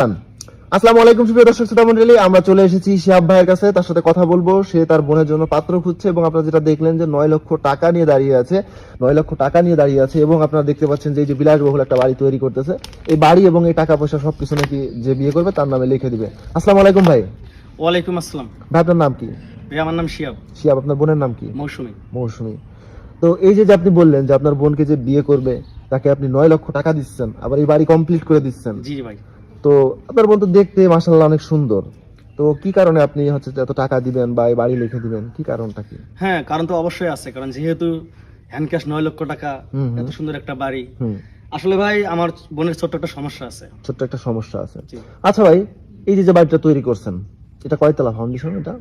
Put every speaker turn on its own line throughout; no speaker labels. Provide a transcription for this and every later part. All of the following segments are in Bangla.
আসসালামু আলাইকুম সুপ্রিয় দর্শক শ্রোতা মন্ডলী আমরা চলে এসেছি শিহাব ভাইয়ের কাছে। তার সাথে কথা বলব সে তার বোনের জন্য পাত্র খুঁজছে এবং আপনারা যেটা দেখলেন যে নয় লক্ষ টাকা নিয়ে দাঁড়িয়ে আছে নয় লক্ষ টাকা নিয়ে দাঁড়িয়ে আছে এবং আপনারা দেখতে পাচ্ছেন যে এই যে বিলাসবহুল একটা বাড়ি তৈরি করতেছে। এই বাড়ি এবং এই টাকা পয়সা সবকিছু নাকি যে বিয়ে করবে তার নামে লিখে দিবে। আসসালামু আলাইকুম ভাই।
ওয়ালাইকুম আসসালাম।
ভাই আপনার নাম কি?
ভাই আমার নাম
শিহাব আপনার বোনের নাম কি?
মৌসুমী।
মৌসুমী। তো এই যে আপনি বললেন যে আপনার বোনকে যে বিয়ে করবে তাকে আপনি নয় লক্ষ টাকা দিচ্ছেন আবার এই বাড়ি কমপ্লিট করে দিচ্ছেন।
জি ভাই।
তো আপনার বোন তো দেখতে মাসাল্লাহ অনেক সুন্দর। তো কি কারণে আপনি হচ্ছে এত টাকা দিবেন বা এই বাড়ি লিখে দিবেন? কি কারণটা কি?
হ্যাঁ কারণ তো অবশ্যই আছে কারণ যেহেতু হ্যান্ড ক্যাশ নয় লক্ষ টাকা। এত সুন্দর একটা বাড়ি। আসলে ভাই আমার বোনের ছোট্ট একটা সমস্যা আছে।
ছোট্ট একটা সমস্যা আছে। আচ্ছা ভাই এই যে যে বাড়িটা তৈরি করছেন এটা কয়তলা ফাউন্ডেশন এটা?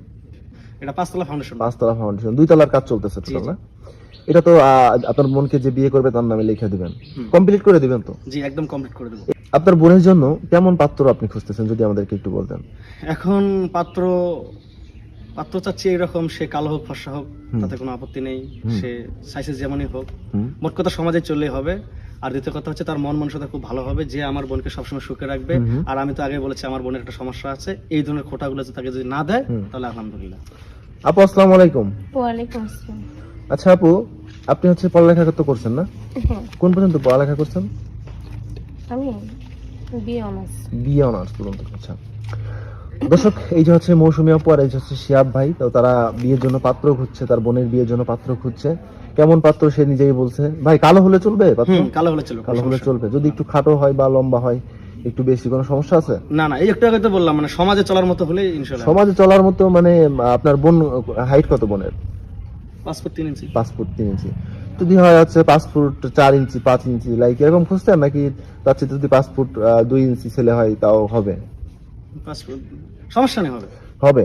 এটা পাঁচতলা ফাউন্ডেশন।
পাঁচতলা ফাউন্ডেশন দুই তলার কাজ চলতেছে
জি।
না? এটা তো আপনার বোনকে যে বিয়ে করবে তার নামে লিখে দিবেন। কমপ্লিট করে দিবেন তো?
জি একদম কমপ্লিট করে দেবো।
আপনার বোনের জন্য কেমন পাত্র আপনি খুঁজতেছেন যদি আমাদেরকে একটু বলতেন?
এখন পাত্র পাত্র চাচ্ছি এরকম সে কালো হোক ফর্সা হোক তাতে কোনো আপত্তি নেই। সে সাইসেস যেমনই হোক মোট কথা সমাজে চললেই হবে। আর দ্বিতীয় কথা হচ্ছে তার মন মানসিকতা খুব ভালো হবে যে আমার বোনকে সবসময় সুখে রাখবে। আর আমি তো আগে বলেছি আমার বোনের একটা সমস্যা আছে। এই ধরনের খোটাগুলো যদি তাকে যদি না দেয় তাহলে আলহামদুলিল্লাহ।
আপু আসসালামু আলাইকুম।
ওয়ালাইকুম আসসালাম।
আচ্ছা আপু আপনি হচ্ছে পড়ালেখা তো করছেন না?
হ্যাঁ।
কোন পর্যন্ত পড়ালেখা করছেন?
আমি অনার্স
অনার্স পর্যন্ত আচ্ছা। দর্শক এই যে হচ্ছে মৌসুমী আপু আর এই হচ্ছে শিয়াব ভাই তো তারা বিয়ের জন্য পাত্র খুঁজছে তার বোনের বিয়ের জন্য পাত্র খুঁজছে। কেমন পাত্র সে নিজেই বলছে। ভাই কালো হলে চলবে পাত্র?
কালো হলে চলো
কালো হলে চলবে। যদি একটু খাটো হয় বা লম্বা হয় একটু বেশি কোনো সমস্যা আছে?
না না এই একটু আগে তো বললাম মানে সমাজে চলার মতো হলে ইনশাল্লাহ
সমাজে চলার মতো মানে আপনার বোন হাইট কত বোনের?
পাঁচ ফুট তিন ইঞ্চি।
পাঁচ ফুট তিন ইঞ্চি। যদি হয় হচ্ছে পাঁচ ফুট চার ইঞ্চি পাঁচ ইঞ্চি। লাইক এরকম খুঁজতেন নাকি তার চেয়ে যদি পাঁচ ফুট দুই ইঞ্চি ছেলে হয় তাও হবে।
সমস্যা নেই হবে।
হবে।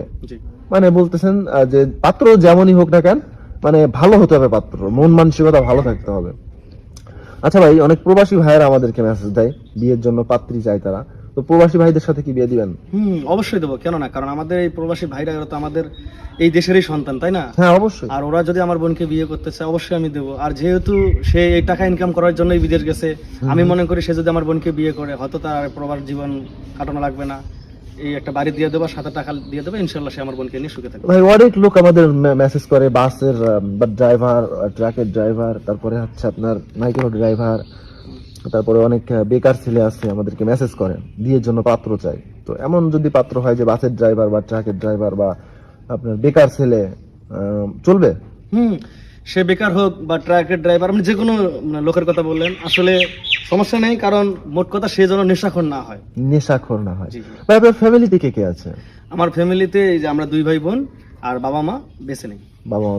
মানে বলতেছেন যে পাত্র যেমনই হোক না কেন মানে ভালো হতে হবে পাত্র মন মানসিকতা ভালো থাকতে হবে। আচ্ছা ভাই অনেক প্রবাসী ভাইয়েরা আমাদেরকে মেসেজ দেয় বিয়ের জন্য পাত্রী চায় তারা। তো প্রবাসী ভাইদের সাথে কি বিয়ে দিবেন?
হুম অবশ্যই দেবো। কেন না কারণ আমাদের এই প্রবাসী ভাইরা তো আমাদের এই দেশেরই সন্তান তাই না?
হ্যাঁ অবশ্যই।
আর ওরা যদি আমার বোনকে বিয়ে করতে চায় অবশ্যই আমি দেবো। আর যেহেতু সে এই টাকা ইনকাম করার জন্যই বিদেশ গেছে আমি মনে করি সে যদি আমার বোনকে বিয়ে করে হয়তো তার আর প্রবাস জীবন কাটানো লাগবে না। এই একটা বাড়ি দিয়ে দেবো সাথে টাকা দিয়ে দেবো ইনশাল্লাহ সে আমার বোনকে নিয়ে সুখে থাকবে।
ভাই অনেক লোক আমাদের মেসেজ করে বাসের বা ড্রাইভার ট্রাকের ড্রাইভার তারপরে হচ্ছে আপনার মাইক্রো ড্রাইভার তারপরে অনেক বেকার ছেলে আছে আমাদেরকে মেসেজ করে বিয়ের জন্য পাত্র চাই। তো এমন যদি পাত্র হয় যে বাসের ড্রাইভার বা ট্রাকের ড্রাইভার বা আপনার বেকার ছেলে চলবে?
হুম সে বেকার হোক বা ট্রাকের ড্রাইভার আপনি যে কোনো লোকের কথা বললেন আসলে সমস্যা নেই কারণ মোট কথা সে যেন নেশাখোর না হয়।
নেশাখোর না হয়। ভাই আপনার ফ্যামিলিতে কে কে আছে?
আমার ফ্যামিলিতে এই যে আমরা দুই ভাই বোন আর বাবা মা বেঁচে নেই।
বাবা মা